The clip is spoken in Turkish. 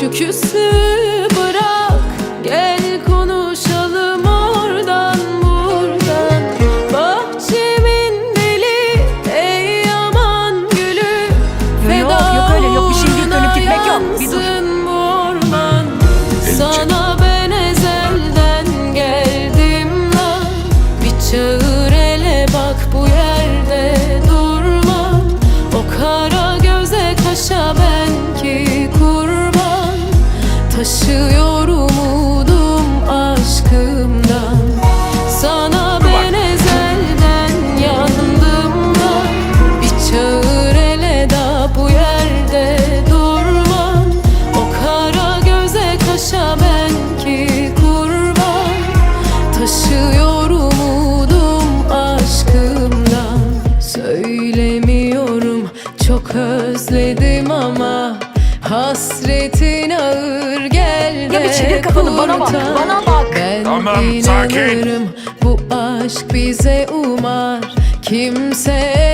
şu küslük Taşıyor umudum aşkımdan. Sana ben ezelden yandım da Bir çağır ele da bu yerde durmam O kara göze kaşa ben ki kurban. Taşıyor umudum aşkımdan. Söylemiyorum çok özledim ama Hasretin ağır gel çevir kafanı, bana bak, bana bak. Ben Tamam, sakin. Bu aşk bize umar Kimse